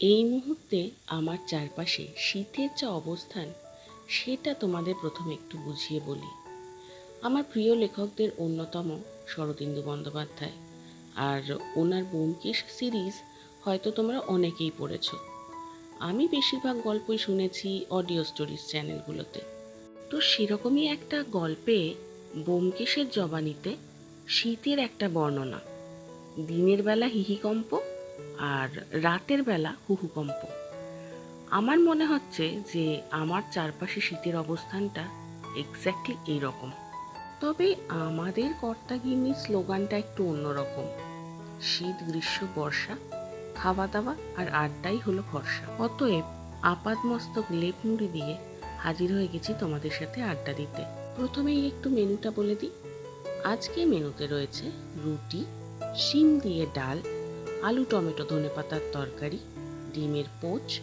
এই মুহূর্তে আমার চারপাশে শীতের যা অবস্থান, সেটা তোমাদের প্রথমে একটু বুঝিয়ে বলি। আমার প্রিয় লেখকদের অন্যতম শরদিন্দু বন্দ্যোপাধ্যায়। আর ওনার ব্যোমকেশ সিরিজ হয়তো তোমরা অনেকেই পড়েছ। আমি বেশিরভাগ গল্পই শুনেছি অডিও স্টোরিজ চ্যানেলগুলোতে। তো সেরকমই একটা গল্পে ব্যোমকেশের জবানিতে শীতের একটা বর্ণনা। দিনের বেলা হিহিকম্প আর রাতের বেলা হুহুকম্প। আমার মনে হচ্ছে যে আমার চারপাশে শীতের অবস্থানটা এক্স্যাক্টলি এইরকম। তবে আমাদের কর্তাগিন্নির স্লোগানটা একটু অন্যরকম। শীত, গ্রীষ্ম, বর্ষা খাওয়া দাওয়া আর আড্ডাই হলো ভরসা। অতএব আপাদমস্তক লেপ মুড়ি দিয়ে হাজির হয়ে গেছি তোমাদের সাথে আড্ডা দিতে। প্রথমেই একটু মেনুটা বলে দিই। আজকে মেনুতে রয়েছে রুটি, শিম দিয়ে ডাল আলু, টমেটো, ধনে পাতার তরকারি, ডিমের পোচ,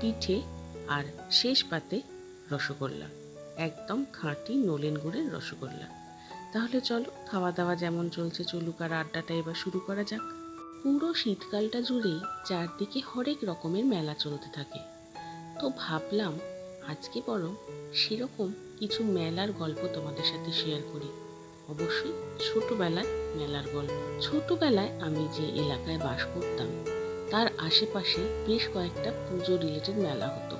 পিঠে আর শেষ পাতে রসগোল্লা। একদম খাঁটি নলেন গুড়ের রসগোল্লা। তাহলে চলো খাওয়া দাওয়া যেমন চলছে চলুক আর আড্ডাটা এবার শুরু করা যাক। পুরো শীতকালটা জুড়েই চারদিকে হরেক রকমের মেলা চলতে থাকে। তো ভাবলাম আজকে বরং সেরকম কিছু মেলার গল্প তোমাদের সাথে শেয়ার করি। অবশ্যই ছোটবেলার মেলার গল্প। ছোটবেলায় আমি যে এলাকায় বাস করতাম, তার আশেপাশে বেশ কয়েকটা পুজো রিলেটেড মেলা হতো।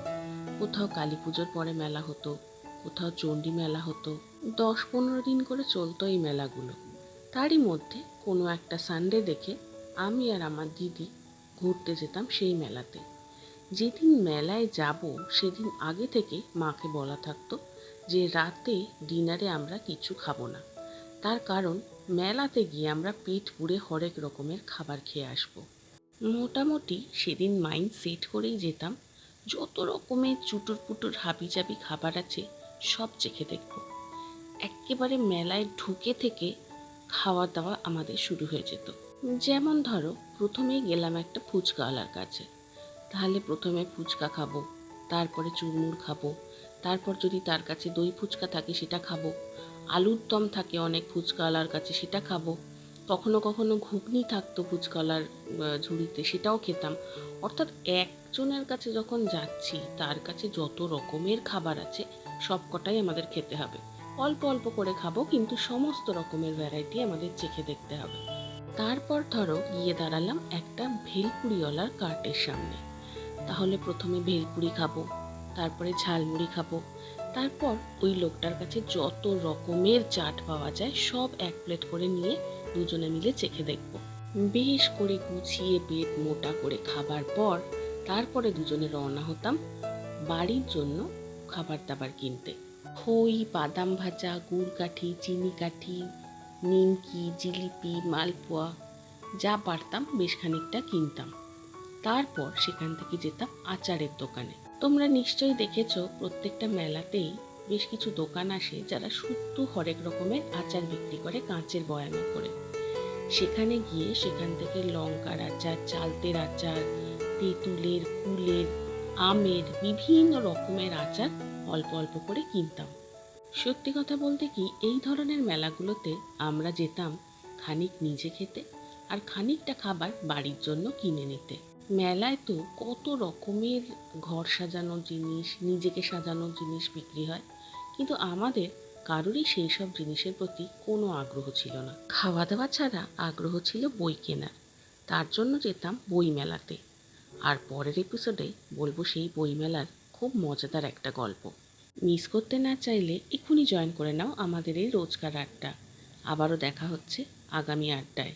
কোথাও কালী পুজোর পরে মেলা হতো, কোথাও চণ্ডী মেলা হতো, দশ পনেরো দিন করে চলতো এই মেলাগুলো। তারই মধ্যে কোনো একটা সানডে দেখে আমি আর আমার দিদি ঘুরতে যেতাম সেই মেলাতে। যেদিন মেলায় যাব, সেদিন আগে থেকে মাকে বলা থাকতো যে রাতে ডিনারে আমরা কিছু খাব না। তার কারণ, মেলাতে গিয়ে আমরা পেট পুড়ে হরেক রকমের খাবার খেয়ে আসব। মোটামুটি সেদিন মাইন্ড সেট করেই যেতাম, যত রকমের চুটুর পুটুর হাবিজাবি খাবার আছে সব চেখে দেখব। একেবারে মেলায় ঢুকে থেকে খাওয়া দাওয়া আমাদের শুরু হয়ে যেত। যেমন ধরো প্রথমেই গেলাম একটা ফুচকাওয়ালার কাছে। তাহলে প্রথমে ফুচকা খাব, তারপরে চুরমুর খাব, তারপর যদি তার কাছে দই ফুচকা থাকে সেটা খাব আলুর দম থাকে অনেক ফুচকাওয়ালার কাছে, সেটা খাব। কখনো কখনো ঘুগনি থাকতো ফুচকাওয়ালার ঝুড়িতে, সেটাও খেতাম। অর্থাৎ একজনের কাছে যখন যাচ্ছি, তার কাছে যত রকমের খাবার আছে সব কটাই আমাদের খেতে হবে। অল্প অল্প করে খাব, কিন্তু সমস্ত রকমের ভ্যারাইটি আমাদের চেখে দেখতে হবে। তারপর ধরো, গিয়ে দাঁড়ালাম একটা ভেলপুরিওয়ালার কার্টের সামনে। তাহলে প্রথমে ভেলপুরি খাব, তারপরে ঝালমুড়ি খাব তারপর ওই লোকটার কাছে যত রকমের চাট পাওয়া যায়, সব এক প্লেট করে নিয়ে দুজনে মিলে চেখে দেখব। বেশ করে গুছিয়ে পেট মোটা করে খাবার পর তারপরে দুজনে রওনা হতাম বাড়ির জন্য খাবার দাবার কিনতে। খই, বাদাম ভাজা গুড় কাঠি চিনি কাঠি নিমকি, জিলিপি, মালপোয়া, যা পারতাম বেশ খানিকটা কিনতাম। তারপর সেখান থেকে যেতাম আচারের দোকানে। তোমরা নিশ্চয়ই দেখেছ, প্রত্যেকটা মেলাতেই বেশ কিছু দোকান আসে যারা শুদ্ধ হরেক রকমের আচার বিক্রি করে কাঁচের বয়ামে করে। সেখানে গিয়ে সেখান থেকে লঙ্কার আচার, চালতের আচার, তেঁতুলের, কুলের, আমের বিভিন্ন রকমের আচার অল্প অল্প করে কিনতাম। সত্যি কথা বলতে কি, এই ধরনের মেলাগুলোতে আমরা যেতাম খানিক নিজে খেতে আর খানিকটা খাবার বাড়ির জন্য কিনে নিতে। মেলায় তো কত রকমের ঘর সাজানোর জিনিস, নিজেকে সাজানোর জিনিস বিক্রি হয়। কিন্তু আমাদের কারোরই সেই সব জিনিসের প্রতি কোনো আগ্রহ ছিল না। খাওয়া দাওয়া ছাড়া আগ্রহ ছিল বই কেনার। তার জন্য যেতাম বই মেলাতে। আর পরের এপিসোডে বলব সেই বই মেলার খুব মজাদার একটা গল্প। মিস করতে না চাইলে এক্ষুনি জয়েন করে নাও আমাদের এই রোজকার আড্ডা। আবারও দেখা হচ্ছে আগামী আড্ডায়।